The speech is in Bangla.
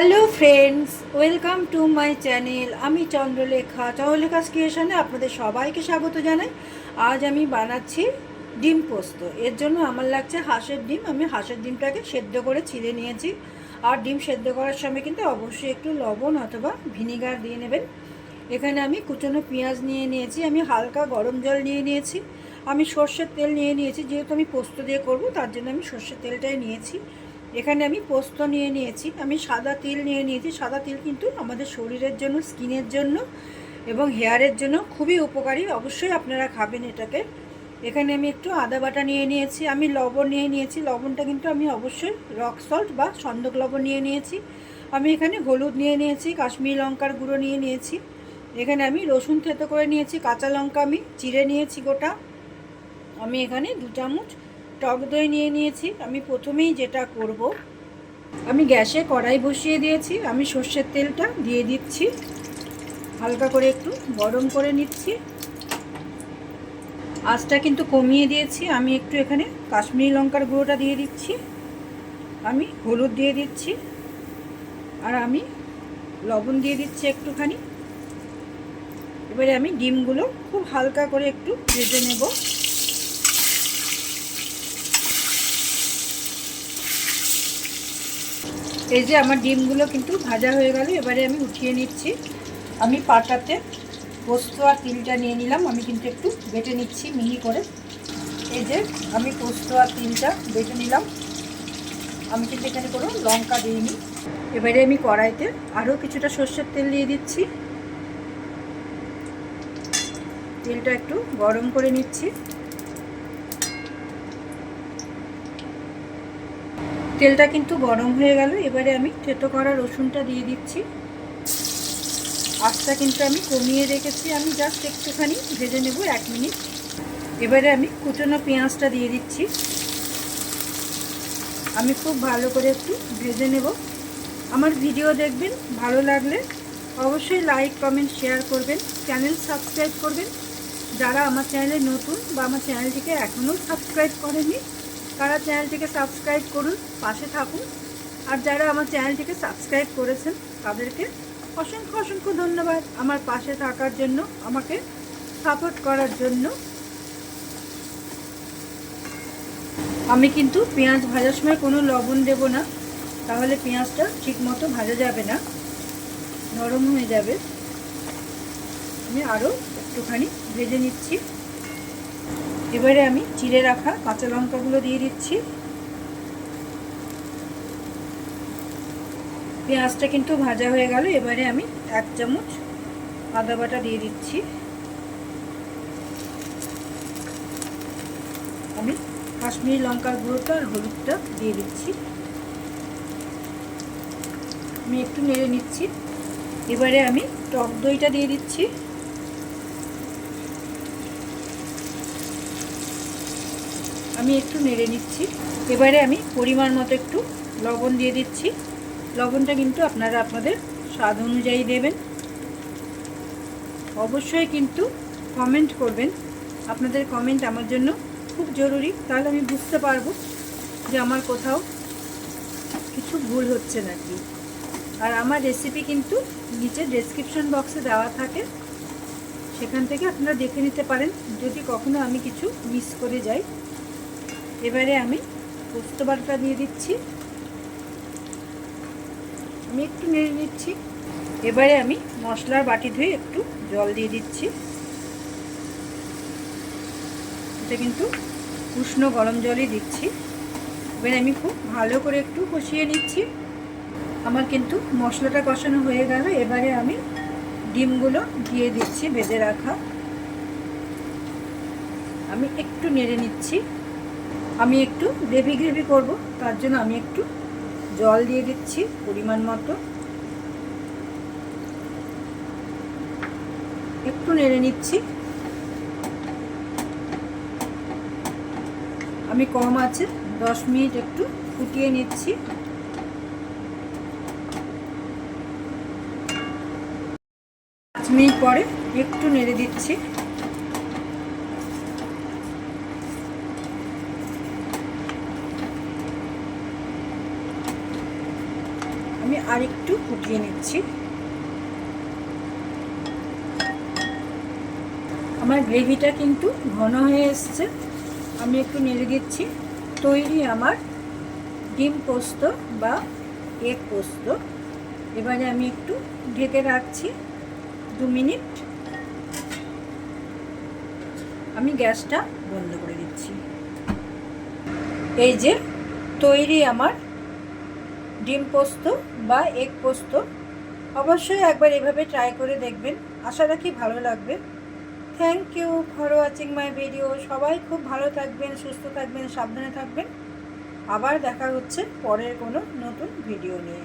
Hello friends welcome to my channel আমি চন্দ্রলেখা। চন্দ্রলেখা ক্রিয়েশনে আপনাদের সবাইকে স্বাগত জানাই। আজ আমি বানাচ্ছি ডিম পোস্ত। এর জন্য আমার লাগছে হাঁসের ডিম। আমি হাঁসের ডিমটাকে সেদ্ধ করে ছিঁড়ে নিয়েছি। আর ডিম সেদ্ধ করার সময় কিন্তু অবশ্যই একটু লবণ অথবা ভিনিগার দিয়ে নেবেন। এখানে আমি কুচনো পেঁয়াজ নিয়ে নিয়েছি। আমি হালকা গরম জল নিয়ে নিয়েছি। আমি সর্ষের তেল নিয়ে নিয়েছি। যেহেতু আমি পোস্ত দিয়ে করব, তার জন্য আমি সর্ষের তেলটাই নিয়েছি। এখানে আমি পোস্ত নিয়ে নিয়েছি, আমি সাদা তিল নিয়ে নিয়েছি। সাদা তিল কিন্তু আমাদের শরীরের জন্য, স্কিনের জন্য এবং হেয়ারের জন্য খুবই উপকারী। অবশ্যই আপনারা খাবেন এটাকে। এখানে আমি একটু আদা বাটা নিয়ে নিয়েছি, আমি লবণ নিয়ে নিয়েছি। লবণটা কিন্তু আমি অবশ্যই রক সল্ট বা সন্দক লবণ নিয়ে নিয়েছি। আমি এখানে হলুদ নিয়ে নিয়েছি, কাশ্মীর লঙ্কার গুঁড়ো নিয়ে নিয়েছি। এখানে আমি রসুন থেতো করে নিয়েছি, কাঁচা লঙ্কা আমি চিড়ে নিয়েছি গোটা। আমি এখানে দু চামচ টক দই নিয়ে নিয়েছি। আমি প্রথমেই যেটা করব, আমি গ্যাসে কড়াই বসিয়ে দিয়েছি। আমি সর্ষের তেলটা দিয়ে দিচ্ছি। হালকা করে একটু গরম করে নিচ্ছি। আঁচটা কিন্তু কমিয়ে দিয়েছি। আমি একটু এখানে কাশ্মীরি লঙ্কার গুঁড়োটা দিয়ে দিচ্ছি। আমি হলুদ দিয়ে দিচ্ছি। আর আমি লবণ দিয়ে দিচ্ছি একটুখানি। এবারে আমি ডিমগুলো খুব হালকা করে একটু ভেজে নেব। এই যে আমার ডিমগুলো কিন্তু ভাজা হয়ে গেল, এবারে আমি উঠিয়ে নিচ্ছি। আমি পাটাতে পোস্ত আর তিলটা নিয়ে নিলাম, আমি কিন্তু একটু বেটে নিচ্ছি মিহি করে। এই যে আমি পোস্ত আর তিলটা বেটে নিলাম। আমি কিন্তু এখানে কোনো লঙ্কা দিইনি। এবারে আমি কড়াইতে আরও কিছুটা সর্ষের তেল দিয়ে দিচ্ছি। তেলটা একটু গরম করে নিচ্ছি। তেলটা কিন্তু গরম হয়ে গেল, এবারে আমি থেতো করা রসুনটা দিয়ে দিচ্ছি। আঁচটা কিন্তু আমি কমিয়ে রেখেছি, আমি জাস্ট একটুখানি ভেজে নেব এক মিনিট। এবারে আমি কুচনো পেঁয়াজটা দিয়ে দিচ্ছি। আমি খুব ভালো করে একটু ভেজে নেব। আমার ভিডিও দেখবেন, ভালো লাগলে অবশ্যই লাইক কমেন্ট শেয়ার করবেন চ্যানেল সাবস্ক্রাইব করবেন। যারা আমার চ্যানেলে নতুন বা আমার চ্যানেলটিকে এখনও সাবস্ক্রাইব করেনি তারা চ্যানেলটিকে সাবস্ক্রাইব করুন, পাশে থাকুন। আর যারা আমার চ্যানেলটিকে সাবস্ক্রাইব করেছেন, তাদেরকে অসংখ্য অসংখ্য ধন্যবাদ আমার পাশে থাকার জন্য, আমাকে সাপোর্ট করার জন্য। আমি কিন্তু পেঁয়াজ ভাজার সময় কোনো লবণ দেব না, তাহলে পেঁয়াজটা ঠিক মতো ভাজা যাবে না, নরম হয়ে যাবে। আমি আরও একটুখানি ভেজে নিচ্ছি। এবারে আমি চিড়ে রাখা কাঁচা লঙ্কাগুলো দিয়ে দিচ্ছি। পেঁয়াজটা কিন্তু ভাজা হয়ে গেল, এবারে আমি এক চামচ আদা বাটা দিয়ে দিচ্ছি। আমি কাশ্মীরি লঙ্কার গুঁড়োটা আর হলুদটা দিয়ে দিচ্ছি। আমি একটু নেড়ে নিচ্ছি। এবারে আমি টক দইটা দিয়ে দিচ্ছি। আমি একটু নেড়ে নিচ্ছি। এবারে আমি পরিমাণ মতো একটু লবণ দিয়ে দিচ্ছি। লবণটা কিন্তু আপনারা আপনাদের স্বাদ অনুযায়ী দেবেন। অবশ্যই কিন্তু কমেন্ট করবেন। আপনাদের কমেন্ট আমার জন্য খুব জরুরি। তাহলে আমি বুঝতে পারব যে আমার কোথাও কিছু ভুল হচ্ছে নাকি। আর আমার রেসিপি কিন্তু নিচে ডেসক্রিপশন বক্সে দেওয়া থাকে। সেখান থেকে আপনারা দেখে নিতে পারেন। যদি কখনো আমি কিছু মিস করে যাই এবারে আমি পোস্ত বাটাটা দিয়ে দিচ্ছি। আমি একটু নেড়ে নিচ্ছি। এবারে আমি মশলার বাটি ধুয়ে একটু জল দিয়ে দিচ্ছি। এটা কিন্তু উষ্ণ গরম জলই দিচ্ছি। এবারে আমি খুব ভালো করে একটু কষিয়ে নিচ্ছি। আমার কিন্তু মশলাটা কষানো হয়ে গেল। এবারে আমি ডিমগুলো দিয়ে দিচ্ছি, বেঁধে রাখা। আমি একটু নেড়ে নিচ্ছি। আমি একটু গ্রেভি গ্রেভি করব, তার জন্য আমি একটু জল দিয়ে দিচ্ছি পরিমাণ মতো। একটু নেড়ে নিচ্ছি। আমি কম আছে, দশ মিনিট একটু ফুটিয়ে নিচ্ছি। পাঁচ মিনিট পরে একটু নেড়ে দিচ্ছি। আর একটু ফুটিয়ে নিচ্ছি। আমার গ্রেভিটা কিন্তু ঘন হয়ে এসছে। আমি একটু নেড়ে দিচ্ছি। তৈরি আমার ডিম পোস্ত বা এগ পোস্ত। এবারে আমি একটু ঢেকে রাখছি দু মিনিট। আমি গ্যাসটা বন্ধ করে দিচ্ছি। এই যে তৈরি আমার ডিম পোস্ত বা এগ পোস্ত। অবশ্যই একবার এভাবে ট্রাই করে দেখবেন। আশা রাখি ভালো লাগবে। Thank you for watching my video সবাই খুব ভালো থাকবেন, সুস্থ থাকবেন, সাবধানে থাকবেন। আবার দেখা হচ্ছে পরের কোনো নতুন ভিডিও নিয়ে।